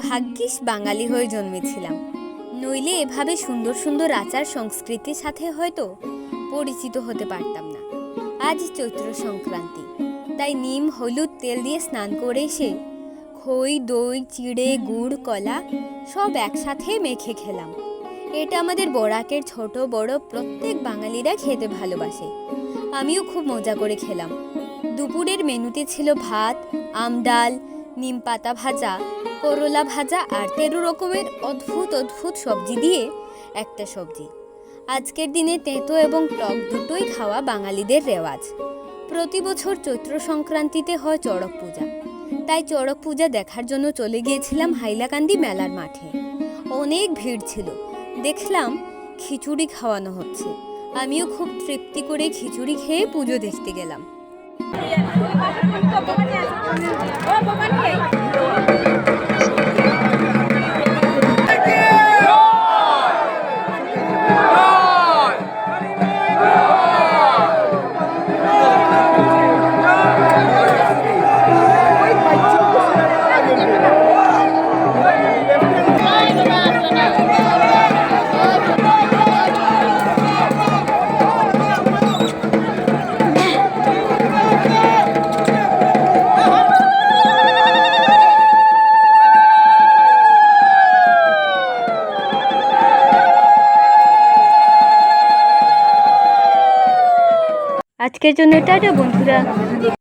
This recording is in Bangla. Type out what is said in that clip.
ভাগ্যিস বাঙালি হয়ে জন্মেছিলাম। নইলে এভাবে সুন্দর সুন্দর আচার সংস্কৃতির সাথে হয়তো পরিচিত হতে পারতাম না। আজ চৈত্র সংক্রান্তি, তাই নিম, হলুদ তেল দিয়ে স্নান করে এসে খই, দই, চিড়ে, গুড়, কলা সব একসাথে মেখে খেলাম। এটা আমাদের বরাকের ছোট, বড় প্রত্যেক বাঙালিরা খেতে ভালোবাসে। আমিও খুব মজা করে খেলাম। দুপুরের মেনুতে ছিল ভাত, আম ডাল নিম পাতা ভাজা, করলা ভাজা আর তেরো রকমের অদ্ভুত অদ্ভুত সবজি দিয়ে একটা সবজি। আজকের দিনে তেঁতো এবং টক দুটোই খাওয়া বাঙালিদের রেওয়াজ। প্রতি বছর চৈত্র সংক্রান্তিতে হয় চড়ক পূজা। তাই চড়ক পূজা দেখার জন্য চলে গিয়েছিলাম হাইলাকান্দি মেলার মাঠে। অনেক ভিড় ছিল। দেখলাম খিচুড়ি খাওয়ানো হচ্ছে। আমিও খুব তৃপ্তি করে খিচুড়ি খেয়ে পুজো দেখতে গেলাম। আজকের জন্য টাটা বন্ধুরা।